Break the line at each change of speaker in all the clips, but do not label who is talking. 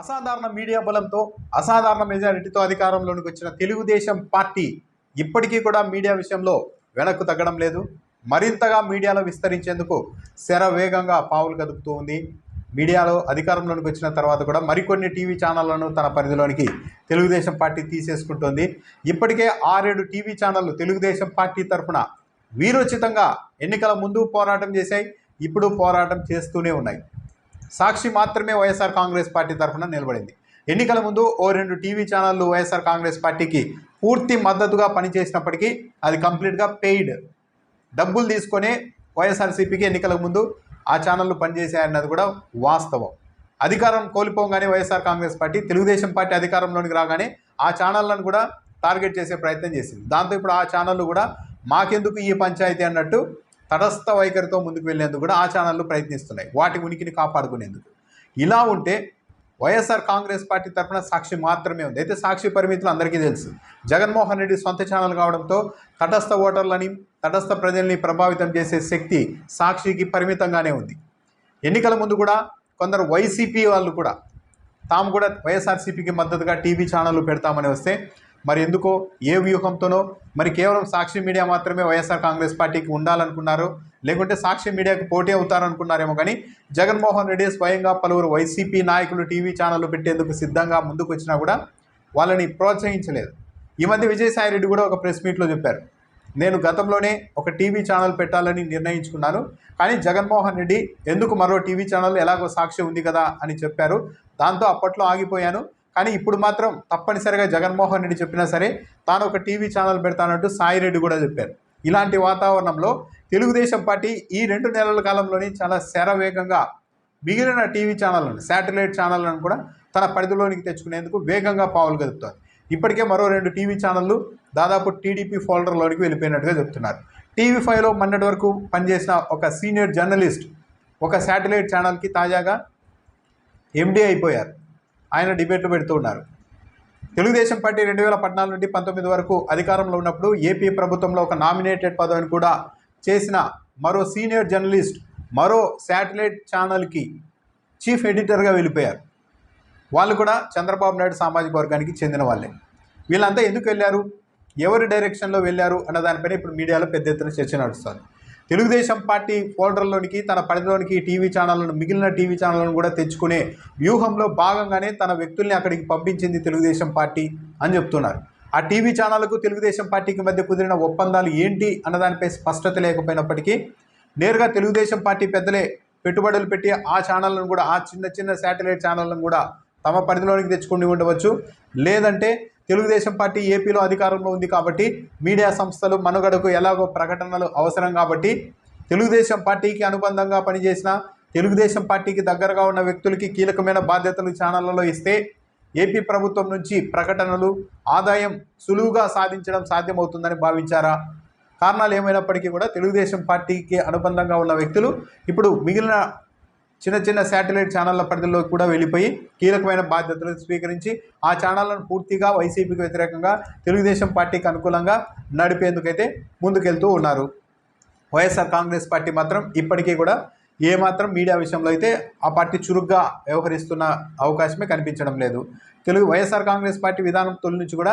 అసాధారణ మీడియా బలంతో అసాధారణ మెజారిటీతో అధికారంలోనికి వచ్చిన తెలుగుదేశం పార్టీ ఇప్పటికీ కూడా మీడియా విషయంలో వెనక్కు తగ్గడం లేదు. మరింతగా మీడియాలో విస్తరించేందుకు శర వేగంగా పావులు కదుపుతూ ఉంది. మీడియాలో అధికారంలోనికి వచ్చిన తర్వాత కూడా మరికొన్ని టీవీ ఛానళ్ళను తన పరిధిలోనికి తెలుగుదేశం పార్టీ తీసేసుకుంటోంది. ఇప్పటికే ఆరేడు టీవీ ఛానళ్ళు తెలుగుదేశం పార్టీ తరఫున వీరోచితంగా ఎన్నికల ముందు పోరాటం చేశాయి. ఇప్పుడు పోరాటం చేస్తూనే ఉన్నాయి. సాక్షి మాత్రమే వైఎస్ఆర్ కాంగ్రెస్ పార్టీ తరఫున నిలబడింది. ఎన్నికల ముందు ఓ రెండు టీవీ ఛానళ్ళు వైఎస్ఆర్ కాంగ్రెస్ పార్టీకి పూర్తి మద్దతుగా పనిచేసినప్పటికీ అది కంప్లీట్గా పెయిడ్. డబ్బులు తీసుకొని వైఎస్ఆర్సీపీకి ఎన్నికల ముందు ఆ ఛానళ్ళు పనిచేశాయన్నది కూడా వాస్తవం. అధికారం కోల్పోగానే YSR Congress party Telugudesam party అధికారంలోనికి రాగానే ఆ ఛానళ్ళను కూడా టార్గెట్ చేసే ప్రయత్నం చేసింది. దాంతో ఇప్పుడు ఆ ఛానళ్ళు కూడా మాకెందుకు ఈ పంచాయతీ అన్నట్టు తటస్థ వైఖరితో ముందుకు వెళ్ళేందుకు కూడా ఆ ఛానళ్ళు ప్రయత్నిస్తున్నాయి. వాటి ఉనికిని కాపాడుకునేందుకు. ఇలా ఉంటే వైఎస్ఆర్ కాంగ్రెస్ పార్టీ తరఫున సాక్షి మాత్రమే ఉంది. అయితే సాక్షి పరిమితులు అందరికీ తెలుసు. జగన్మోహన్ రెడ్డి సొంత ఛానల్ కావడంతో తటస్థ ఓటర్లని తటస్థ ప్రజల్ని ప్రభావితం చేసే శక్తి సాక్షికి పరిమితంగానే ఉంది. ఎన్నికల ముందు కూడా కొందరు వైసీపీ వాళ్ళు కూడా తాము కూడా వైఎస్ఆర్సీపీకి మద్దతుగా టీవీ ఛానళ్ళు పెడతామని వస్తే మరి ఎందుకో? ఏ వ్యూహంతోనో? మరి కేవలం సాక్షి మీడియా మాత్రమే వైఎస్ఆర్ కాంగ్రెస్ పార్టీకి ఉండాలనుకున్నారు. లేకుంటే సాక్షి మీడియాకు పోటీ అవుతారనుకున్నారేమో కానీ జగన్మోహన్ రెడ్డి స్వయంగా పలువురు వైసీపీ నాయకులు టీవీ ఛానళ్ళు పెట్టేందుకు సిద్ధంగా ముందుకు వచ్చినా కూడా వాళ్ళని ప్రోత్సహించలేదు. ఈ మధ్య విజయసాయి రెడ్డి కూడా ఒక ప్రెస్ మీట్లో చెప్పారు. నేను గతంలోనే ఒక టీవీ ఛానల్ పెట్టాలని నిర్ణయించుకున్నాను. కానీ జగన్మోహన్ రెడ్డి ఎందుకు మరో టీవీ ఛానల్ ఎలాగో సాక్షి ఉంది కదా అని చెప్పారు. దాంతో అప్పట్లో ఆగిపోయాను. కానీ ఇప్పుడు మాత్రం తప్పనిసరిగా జగన్మోహన్ రెడ్డి చెప్పినా సరే తాను ఒక టీవీ ఛానల్ పెడతానంటూ సాయి రెడ్డి కూడా చెప్పారు. ఇలాంటి వాతావరణంలో తెలుగుదేశం పార్టీ ఈ రెండు నెలల కాలంలోనే చాలా శరవేగంగా మిగిలిన టీవీ ఛానళ్ళను శాటిలైట్ ఛానళ్ళను కూడా తన పరిధిలోనికి తెచ్చుకునేందుకు వేగంగా పావులు కదుపుతోంది ఇప్పటికే మరో రెండు టీవీ ఛానళ్ళు దాదాపు టీడీపీ ఫోల్డర్లోనికి వెళ్ళిపోయినట్టుగా చెప్తున్నారు. టీవీ ఫైవ్లో మొన్నటి వరకు పనిచేసిన ఒక సీనియర్ జర్నలిస్ట్ ఒక శాటిలైట్ ఛానల్కి తాజాగా ఎండీ అయిపోయారు. ఆయన డిబేట్లు పెడుతూ ఉన్నారు. తెలుగుదేశం పార్టీ రెండు వేల పద్నాలుగు నుండి పంతొమ్మిది వరకు అధికారంలో ఉన్నప్పుడు ఏపీ ప్రభుత్వంలో ఒక నామినేటెడ్ పదవిని కూడా చేసిన మరో సీనియర్ జర్నలిస్ట్ మరో శాటిలైట్ ఛానల్కి చీఫ్ ఎడిటర్గా వెళ్ళిపోయారు. వాళ్ళు కూడా చంద్రబాబు నాయుడు సామాజిక వర్గానికి చెందిన వాళ్ళే. వీళ్ళంతా ఎందుకు వెళ్ళారు? ఎవరి డైరెక్షన్లో వెళ్ళారు? అన్న దానిపైన ఇప్పుడు మీడియాలో పెద్ద ఎత్తున చర్చ నడుస్తుంది. తెలుగుదేశం పార్టీ ఫోల్డర్లోనికి తన పరిధిలోనికి టీవీ ఛానళ్ళను మిగిలిన టీవీ ఛానళ్ళను కూడా తెచ్చుకునే వ్యూహంలో భాగంగానే తన వ్యక్తుల్ని అక్కడికి పంపించింది తెలుగుదేశం పార్టీ అని చెప్తున్నారు. ఆ టీవీ ఛానళ్ళకు తెలుగుదేశం పార్టీకి మధ్య కుదిరిన ఒప్పందాలు ఏంటి అన్నదానిపై స్పష్టత లేకపోయినప్పటికీ నేరుగా తెలుగుదేశం పార్టీ పెద్దలే పెట్టుబడులు పెట్టి ఆ ఛానళ్ళను కూడా ఆ చిన్న చిన్న శాటిలైట్ ఛానళ్ళను కూడా తమ పరిధిలోనికి తెచ్చుకుని ఉండవచ్చు. లేదంటే తెలుగుదేశం పార్టీ ఏపీలో అధికారంలో ఉంది కాబట్టి మీడియా సంస్థలు మనుగడకు ఎలాగో ప్రకటనలు అవసరం కాబట్టి తెలుగుదేశం పార్టీకి అనుబంధంగా పనిచేసిన తెలుగుదేశం పార్టీకి దగ్గరగా ఉన్న వ్యక్తులకి కీలకమైన బాధ్యతలు ఛానళ్ళలో ఇస్తే ఏపీ ప్రభుత్వం నుంచి ప్రకటనలు ఆదాయం సులువుగా సాధించడం సాధ్యమవుతుందని భావించారా? కారణాలు ఏమైనప్పటికీ కూడా తెలుగుదేశం పార్టీకి అనుబంధంగా ఉన్న వ్యక్తులు ఇప్పుడు మిగిలిన చిన్న చిన్న శాటిలైట్ ఛానళ్ళ పరిధిలోకి కూడా వెళ్ళిపోయి కీలకమైన బాధ్యతలు స్వీకరించి ఆ ఛానళ్ళను పూర్తిగా వైసీపీకి వ్యతిరేకంగా తెలుగుదేశం పార్టీకి అనుకూలంగా నడిపేందుకైతే ముందుకెళ్తూ ఉన్నారు. వైఎస్ఆర్ కాంగ్రెస్ పార్టీ మాత్రం ఇప్పటికీ కూడా ఏమాత్రం మీడియా విషయంలో అయితే ఆ పార్టీ చురుగ్గా వ్యవహరిస్తున్న అవకాశమే కనిపించడం లేదు. తెలుగు వైఎస్ఆర్ కాంగ్రెస్ పార్టీ విధానం తొలి నుంచి కూడా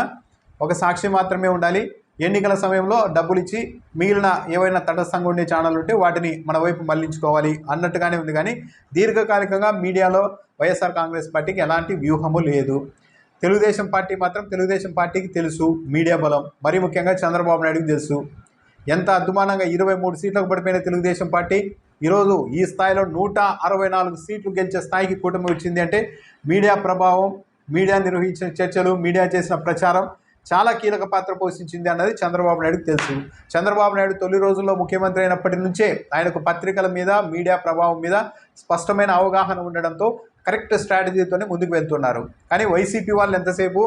ఒక సాక్షి మాత్రమే ఉండాలి. ఎన్నికల సమయంలో డబ్బులు ఇచ్చి మిగిలిన ఏవైనా తటస్థంగా ఉండే ఛానల్ ఉంటే వాటిని మన వైపు మళ్ళించుకోవాలి అన్నట్టుగానే ఉంది. కానీ దీర్ఘకాలికంగా మీడియాలో వైఎస్ఆర్ కాంగ్రెస్ పార్టీకి ఎలాంటి వ్యూహము లేదు. తెలుగుదేశం పార్టీ మాత్రం తెలుగుదేశం పార్టీకి తెలుసు మీడియా బలం. మరీ ముఖ్యంగా చంద్రబాబు నాయుడుకి తెలుసు. ఎంత అద్దుమానంగా ఇరవై మూడు సీట్లకు పడిపోయిన తెలుగుదేశం పార్టీ ఈరోజు ఈ స్థాయిలో నూట అరవై నాలుగు సీట్లు గెలిచే స్థాయికి కూటమి వచ్చింది అంటే మీడియా ప్రభావం మీడియా నిర్వహించిన చర్చలు మీడియా చేసిన ప్రచారం చాలా కీలక పాత్ర పోషించింది అన్నది చంద్రబాబు నాయుడుకి తెలుసు. చంద్రబాబు నాయుడు తొలి రోజుల్లో ముఖ్యమంత్రి అయినప్పటి నుంచే ఆయనకు పత్రికల మీద మీడియా ప్రభావం మీద స్పష్టమైన అవగాహన ఉండడంతో కరెక్ట్ స్ట్రాటజీతోనే ముందుకు వెళ్తున్నారు. కానీ వైసీపీ వాళ్ళు ఎంతసేపు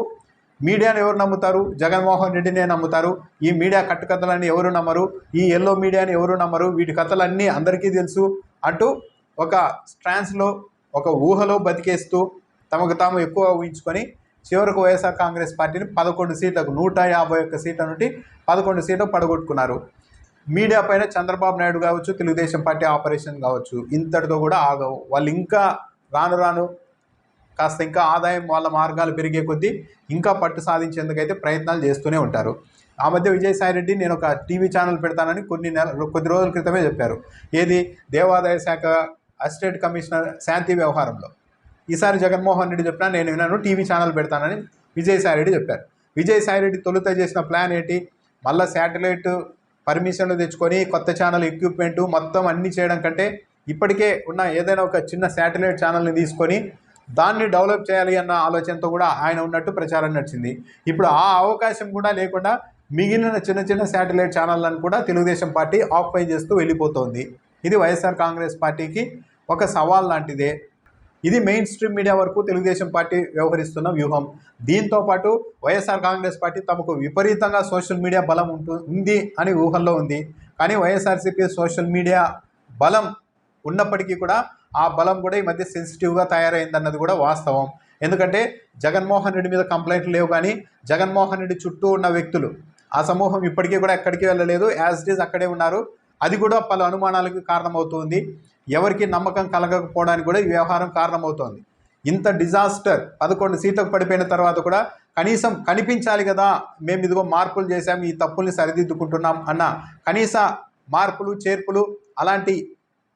మీడియాను ఎవరు నమ్ముతారు? జగన్మోహన్ రెడ్డినే నమ్ముతారు. ఈ మీడియా కట్టుకథలని ఎవరు నమ్మరు? ఈ ఎల్లో మీడియాని ఎవరు నమ్మరు? వీటి కథలన్నీ అందరికీ తెలుసు అంటూ ఒక స్ట్రాన్స్లో ఒక ఊహలో బతికేస్తూ తమకు తాము ఎక్కువ ఊహించుకొని చివరకు వైఎస్ఆర్ కాంగ్రెస్ పార్టీని పదకొండు సీట్లకు నూట యాభై ఒక్క సీట్ల నుండి పదకొండు సీట్లు పడగొట్టుకున్నారు. మీడియా పైన చంద్రబాబు నాయుడు కావచ్చు తెలుగుదేశం పార్టీ ఆపరేషన్ కావచ్చు ఇంతటితో కూడా ఆగవు. వాళ్ళు ఇంకా రాను రాను కాస్త ఇంకా ఆదాయం వాళ్ళ మార్గాలు పెరిగే కొద్దీ ఇంకా పట్టు సాధించేందుకైతే ప్రయత్నాలు చేస్తూనే ఉంటారు. ఆ మధ్య విజయసాయి రెడ్డి నేను ఒక టీవీ ఛానల్ పెడతానని కొన్ని నెల కొద్ది రోజుల క్రితమే చెప్పారు. ఏది? దేవాదాయ శాఖ అసిస్టెంట్ కమిషనర్ శాంతి వ్యవహారంలో. ఈసారి జగన్మోహన్ రెడ్డి చెప్పినా నేను విన్నాను టీవీ ఛానల్ పెడతానని విజయసాయి రెడ్డి చెప్పారు. విజయసాయి రెడ్డి తొలుత చేసిన ప్లాన్ ఏంటి? మళ్ళీ శాటిలైట్ పర్మిషన్లు తెచ్చుకొని కొత్త ఛానల్ ఎక్విప్మెంట్ మొత్తం అన్నీ చేయడం కంటే ఇప్పటికే ఉన్న ఏదైనా ఒక చిన్న శాటిలైట్ ఛానల్ని తీసుకొని దాన్ని డెవలప్ చేయాలి అన్న ఆలోచనతో కూడా ఆయన ఉన్నట్టు ప్రచారం నడిచింది. ఇప్పుడు ఆ అవకాశం కూడా లేకుండా మిగిలిన చిన్న చిన్న శాటిలైట్ ఛానళ్ళను కూడా తెలుగుదేశం పార్టీ ఆక్యుపై చేస్తూ వెళ్ళిపోతోంది. ఇది వైఎస్ఆర్ కాంగ్రెస్ పార్టీకి ఒక సవాల్ లాంటిదే. ఇది మెయిన్ స్ట్రీమ్ మీడియా వరకు తెలుగుదేశం పార్టీ వ్యవహరిస్తున్న వ్యూహం. దీంతో పాటు వైఎస్ఆర్ కాంగ్రెస్ పార్టీ తమకు విపరీతంగా సోషల్ మీడియా బలం ఉంటు ఉంది అని ఊహల్లో ఉంది. కానీ వైఎస్ఆర్సీపీ సోషల్ మీడియా బలం ఉన్నప్పటికీ కూడా ఆ బలం కూడా ఈ మధ్య సెన్సిటివ్గా తయారైందన్నది కూడా వాస్తవం. ఎందుకంటే జగన్మోహన్ రెడ్డి మీద కంప్లైంట్లు లేవు కానీ జగన్మోహన్ రెడ్డి చుట్టూ ఉన్న వ్యక్తులు ఆ సమూహం ఇప్పటికీ కూడా ఎక్కడికి వెళ్ళలేదు. యాజ్ ఇట్ ఈజ్ అక్కడే ఉన్నారు. అది కూడా పలు అనుమానాలకు కారణమవుతుంది ఎవరికి నమ్మకం కలగకపోవడానికి కూడా ఈ వ్యవహారం కారణమవుతోంది. ఇంత డిజాస్టర్ పదకొండు సీట్లకు పడిపోయిన తర్వాత కూడా కనీసం కనిపించాలి కదా మేము ఇదిగో మార్పులు చేశాం ఈ తప్పుల్ని సరిదిద్దుకుంటున్నాం అన్న కనీస మార్పులు చేర్పులు అలాంటి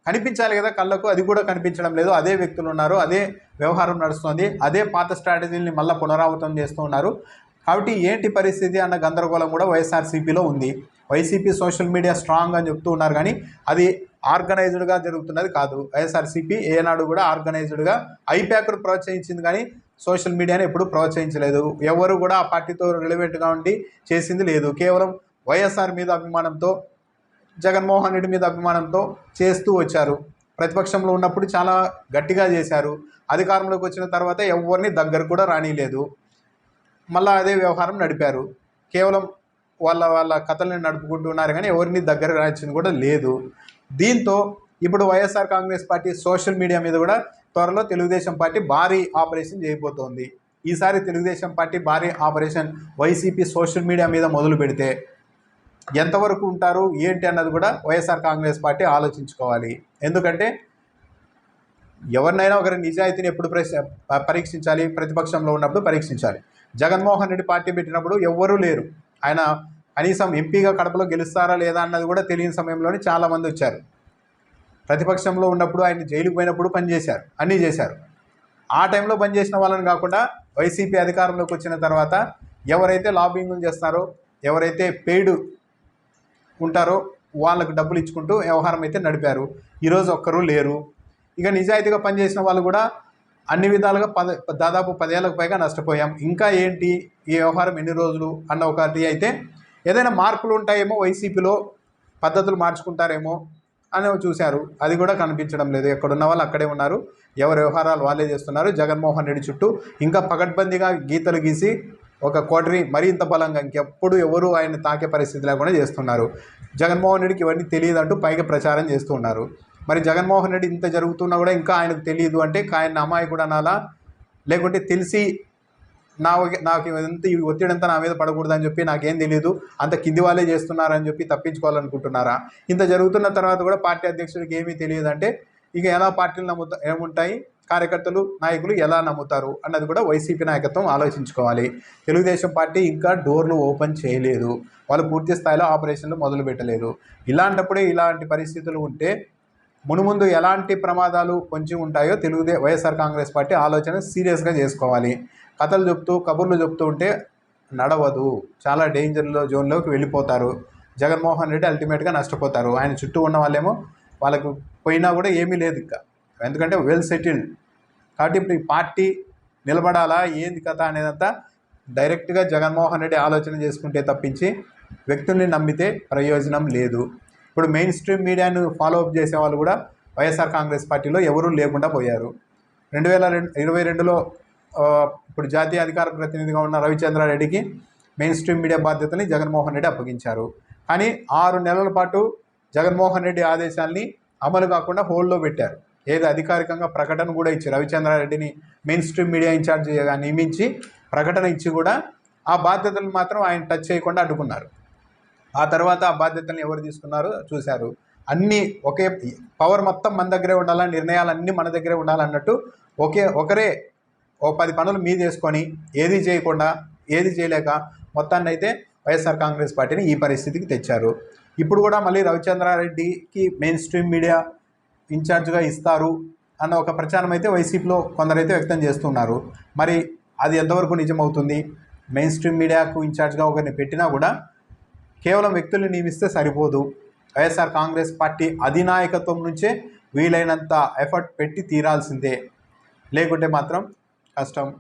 కనిపించాలి కదా కళ్ళకు అది కూడా కనిపించడం లేదు. అదే వ్యక్తులు ఉన్నారు అదే వ్యవహారం నడుస్తుంది అదే పాత స్ట్రాటజీని మళ్ళీ పునరావృతం చేస్తూ ఉన్నారు. కాబట్టి ఏంటి పరిస్థితి అన్న గందరగోళం కూడా వైఎస్ఆర్సీపీలో ఉంది. వైసీపీ సోషల్ మీడియా స్ట్రాంగ్ అని చెప్తూ ఉన్నారు కానీ అది ఆర్గనైజ్డ్గా జరుగుతున్నది కాదు. వైఎస్ఆర్సీపీ ఏనాడు కూడా ఆర్గనైజ్డ్గా ఐప్యాక్ను ప్రోత్సహించింది కానీ సోషల్ మీడియాని ఎప్పుడూ ప్రోత్సహించలేదు. ఎవరు కూడా ఆ పార్టీతో రిలవెంట్గా ఉండి చేసింది లేదు. కేవలం వైఎస్ఆర్ మీద అభిమానంతో జగన్మోహన్ రెడ్డి మీద అభిమానంతో చేస్తూ వచ్చారు. ప్రతిపక్షంలో ఉన్నప్పుడు చాలా గట్టిగా చేశారు. అధికారంలోకి వచ్చిన తర్వాత ఎవరిని దగ్గర కూడా రానిలేదు. మళ్ళీ అదే వ్యవహారం నడిపారు. కేవలం వాళ్ళ వాళ్ళ కథల్ని నడుపుకుంటున్నారు కానీ ఎవరిని దగ్గర రాయించింది కూడా లేదు. దీంతో ఇప్పుడు YSR Congress party social media మీద కూడా త్వరలో తెలుగుదేశం పార్టీ భారీ ఆపరేషన్ చేయబోతోంది. ఈసారి తెలుగుదేశం పార్టీ భారీ ఆపరేషన్ వైసీపీ సోషల్ మీడియా మీద మొదలు పెడితే ఎంతవరకు ఉంటారు ఏంటి అన్నది కూడా వైఎస్ఆర్ కాంగ్రెస్ పార్టీ ఆలోచించుకోవాలి. ఎందుకంటే ఎవరినైనా ఒకరి నిజాయితీని ఎప్పుడు ప్రశ్న- పరీక్షించాలి ప్రతిపక్షంలో ఉన్నప్పుడు పరీక్షించాలి. జగన్మోహన్ రెడ్డి పార్టీ పెట్టినప్పుడు ఎవ్వరూ లేరు. ఆయన కనీసం ఎంపీగా కడపలో గెలుస్తారా లేదా అన్నది కూడా తెలియని సమయంలోనే చాలామంది వచ్చారు. ప్రతిపక్షంలో ఉన్నప్పుడు ఆయన జైలుకు పోయినప్పుడు పనిచేశారు అన్నీ చేశారు. ఆ టైంలో పనిచేసిన వాళ్ళని కాకుండా వైసీపీ అధికారంలోకి వచ్చిన తర్వాత ఎవరైతే లాబింగ్లు చేస్తారో ఎవరైతే పెయిడ్ ఉంటారో వాళ్ళకు డబ్బులు ఇచ్చుకుంటూ వ్యవహారం అయితే నడిపారు. ఈరోజు ఒక్కరూ లేరు. ఇక నిజాయితీగా పనిచేసిన వాళ్ళు కూడా అన్ని విధాలుగా పద దాదాపు పదేళ్ళకు పైగా నష్టపోయాం. ఇంకా ఏంటి? ఈ వ్యవహారం ఎన్ని రోజులు? అన్న ఒకటి అయితే ఏదైనా మార్పులు ఉంటాయేమో వైసీపీలో పద్ధతులు మార్చుకుంటారేమో అని చూశారు. అది కూడా కనిపించడం లేదు. ఎక్కడున్న వాళ్ళు అక్కడే ఉన్నారు. ఎవరి వ్యవహారాలు వాళ్ళే చేస్తున్నారు. జగన్మోహన్ రెడ్డి చుట్టూ ఇంకా పగడ్బందీగా గీతలు గీసి ఒక కోటరి మరింత బలంగా ఇంకెప్పుడు ఎవరు ఆయన తాకే పరిస్థితి లేకుండా చేస్తున్నారు. జగన్మోహన్ రెడ్డికి ఇవన్నీ తెలియదంటూ పైగా ప్రచారం చేస్తూ ఉన్నారు. మరి జగన్మోహన్ రెడ్డి ఇంత జరుగుతున్నా కూడా ఇంకా ఆయనకు తెలియదు అంటే ఆయన అమాయకుడు అనాలా? లేకుంటే తెలిసి నా నాకు ఎంత ఈ ఒత్తిడి అంతా నా మీద పడకూడదని చెప్పి నాకేం తెలియదు అంత కింది వాళ్ళే చేస్తున్నారని చెప్పి తప్పించుకోవాలనుకుంటున్నారా? ఇంత జరుగుతున్న తర్వాత కూడా పార్టీ అధ్యక్షుడికి ఏమీ తెలియదు అంటే ఇక ఎలా పార్టీలు నమ్ముతా ఏముంటాయి? కార్యకర్తలు నాయకులు ఎలా నమ్ముతారు? అన్నది కూడా వైసీపీ నాయకత్వం ఆలోచించుకోవాలి. తెలుగుదేశం పార్టీ ఇంకా డోర్లు ఓపెన్ చేయలేదు. వాళ్ళు పూర్తి స్థాయిలో ఆపరేషన్లు మొదలు పెట్టలేదు ఇలాంటప్పుడే ఇలాంటి పరిస్థితులు ఉంటే మునుముందు ఎలాంటి ప్రమాదాలు పొంచి ఉంటాయో తెలుగుదే వైఎస్ఆర్ కాంగ్రెస్ పార్టీ ఆలోచన సీరియస్గా చేసుకోవాలి. కథలు చెప్తూ కబుర్లు చెప్తూ ఉంటే నడవదు. చాలా డేంజర్లో జోన్లోకి వెళ్ళిపోతారు. జగన్మోహన్ రెడ్డి అల్టిమేట్గా నష్టపోతారు. ఆయన చుట్టూ ఉన్న వాళ్ళేమో వాళ్ళకు పోయినా కూడా ఏమీ లేదు ఇంకా. ఎందుకంటే వెల్ సెటిల్డ్ కాబట్టి ఇప్పుడు ఈ పార్టీ నిలబడాలా? ఏంది కథ అనేదంతా డైరెక్ట్గా జగన్మోహన్ రెడ్డి ఆలోచన చేసుకుంటే తప్పించి వ్యక్తుల్ని నమ్మితే ప్రయోజనం లేదు. ఇప్పుడు మెయిన్ స్ట్రీమ్ మీడియాను ఫాలో అప్ చేసే వాళ్ళు కూడా వైఎస్ఆర్ కాంగ్రెస్ పార్టీలో ఎవరూ లేకుండా పోయారు. రెండు వేల రెండు ఇరవై రెండులో ఇప్పుడు జాతీయ అధికార ప్రతినిధిగా ఉన్న రవిచంద్రారెడ్డికి మెయిన్ స్ట్రీమ్ మీడియా బాధ్యతని జగన్మోహన్ రెడ్డి అప్పగించారు. కానీ ఆరు నెలల పాటు జగన్మోహన్ రెడ్డి ఆదేశాల్ని అమలు కాకుండా హోల్డ్లో పెట్టారు. ఏది అధికారికంగా ప్రకటన కూడా ఇచ్చి రవిచంద్రారెడ్డిని మెయిన్ స్ట్రీమ్ మీడియా ఇన్ఛార్జిగా నియమించి ప్రకటన ఇచ్చి కూడా ఆ బాధ్యతలు మాత్రం ఆయన టచ్ చేయకుండా అడ్డుకున్నారు. ఆ తర్వాత ఆ బాధ్యతలను ఎవరు తీసుకున్నారో చూశారు. అన్నీ ఒకే పవర్ మొత్తం మన దగ్గరే ఉండాలని నిర్ణయాలన్నీ మన దగ్గరే ఉండాలన్నట్టు ఒకే ఒకరే ఓ పది పనులు మీదేసుకొని ఏది చేయకుండా ఏది చేయలేక మొత్తాన్ని అయితే వైఎస్ఆర్ కాంగ్రెస్ పార్టీని ఈ పరిస్థితికి తెచ్చారు. ఇప్పుడు కూడా మళ్ళీ రవిచంద్రారెడ్డికి మెయిన్ స్ట్రీమ్ మీడియా ఇన్ఛార్జ్గా ఇస్తారు అన్న ఒక ప్రచారం అయితే వైసీపీలో కొందరైతే వ్యక్తం చేస్తున్నారు. మరి అది ఎంతవరకు నిజమవుతుంది? మెయిన్ స్ట్రీమ్ మీడియాకు ఇన్ఛార్జ్గా ఒకరిని పెట్టినా కూడా కేవలం వ్యక్తుల్ని నియమిస్తే సరిపోదు. వైఎస్ఆర్ కాంగ్రెస్ పార్టీ అధినాయకత్వం నుంచే వీలైనంత ఎఫర్ట్ పెట్టి తీరాల్సిందే. లేకుంటే మాత్రం కష్టం.